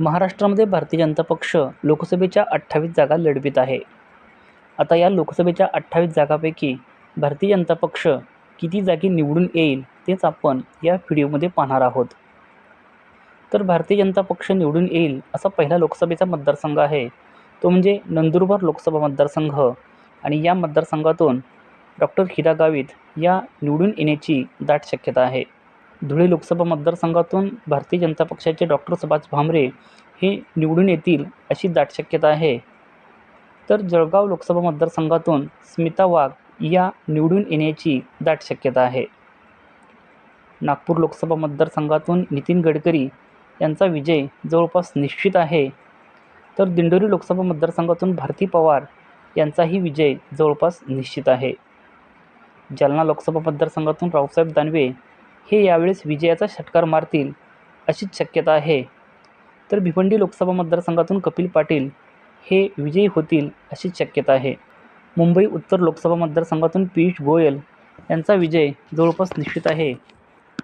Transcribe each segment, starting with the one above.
महाराष्ट्रामध्ये भारतीय जनता पक्ष लोकसभेच्या अठ्ठावीस जागा लढवित आहे. आता या लोकसभेच्या अठ्ठावीस जागापैकी भारतीय जनता पक्ष किती जागी निवडून येईल तेच आपण या व्हिडिओमध्ये पाहणार आहोत. तर भारतीय जनता पक्ष निवडून येईल असा पहिला लोकसभेचा मतदारसंघ आहे. तो म्हणजे नंदुरबार लोकसभा मतदारसंघ. आणि या मतदारसंघातून डॉक्टर हिरा गावित या निवडून येण्याची दाट शक्यता आहे. धुळे लोकसभा मतदारसंघातून भारतीय जनता पक्षाचे डॉक्टर सुभाष भामरे हे निवडून येतील अशी दाट शक्यता आहे. तर जळगाव लोकसभा मतदारसंघातून स्मिता वाघ या निवडून येण्याची दाट शक्यता आहे. नागपूर लोकसभा मतदारसंघातून नितीन गडकरी यांचा विजय जवळपास निश्चित आहे. तर दिंडोरी लोकसभा मतदारसंघातून भारती पवार यांचाही विजय जवळपास निश्चित आहे. जालना लोकसभा मतदारसंघातून रावसाहेब दानवे हे यावेळेस विजयाचा षटकार मारतील अशीच शक्यता आहे. तर भिवंडी लोकसभा मतदारसंघातून कपिल पाटील हे विजयी होतील अशीच शक्यता आहे. मुंबई उत्तर लोकसभा मतदारसंघातून पियुष गोयल यांचा विजय जवळपास निश्चित आहे.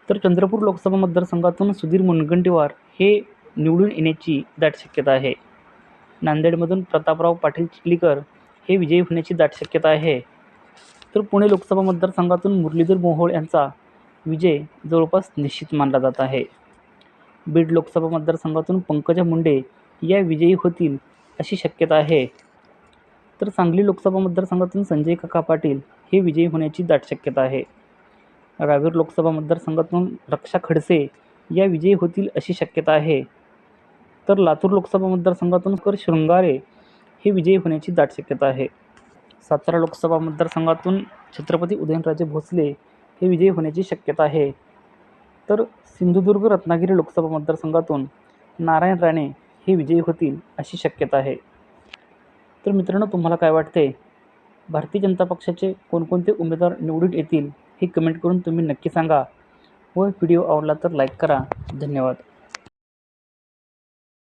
तर चंद्रपूर लोकसभा मतदारसंघातून सुधीर मुनगंटीवार हे निवडून येण्याची दाट शक्यता आहे. नांदेडमधून प्रतापराव पाटील चिखलीकर हे विजयी होण्याची दाट शक्यता आहे. तर पुणे लोकसभा मतदारसंघातून मुरलीधर मोहोळ यांचा विजय जवळपास निश्चित मानला जात आहे. बीड लोकसभा मतदारसंघातून पंकजा मुंडे या विजयी होतील अशी शक्यता आहे. तर सांगली लोकसभा मतदारसंघातून संजय काका पाटील हे विजयी होण्याची दाट शक्यता आहे. रावेर लोकसभा मतदारसंघातून रक्षा खडसे या विजयी होतील अशी शक्यता आहे. तर लातूर लोकसभा मतदारसंघातून कर शृंगारे हे विजयी होण्याची दाट शक्यता आहे. सातारा लोकसभा मतदारसंघातून छत्रपती उदयनराजे भोसले हे विजयी होण्याची शक्यता आहे. तर सिंधुदुर्ग रत्नागिरी लोकसभा मतदारसंघातून नारायण राणे हे विजयी होतील अशी शक्यता आहे. तर मित्रांनो तुम्हाला काय वाटते? भारतीय जनता पक्षाचे कोणकोणते उमेदवार निवडून येतील हे कमेंट करून तुम्ही नक्की सांगा व व्हिडिओ आवडला तर लाईक करा. धन्यवाद.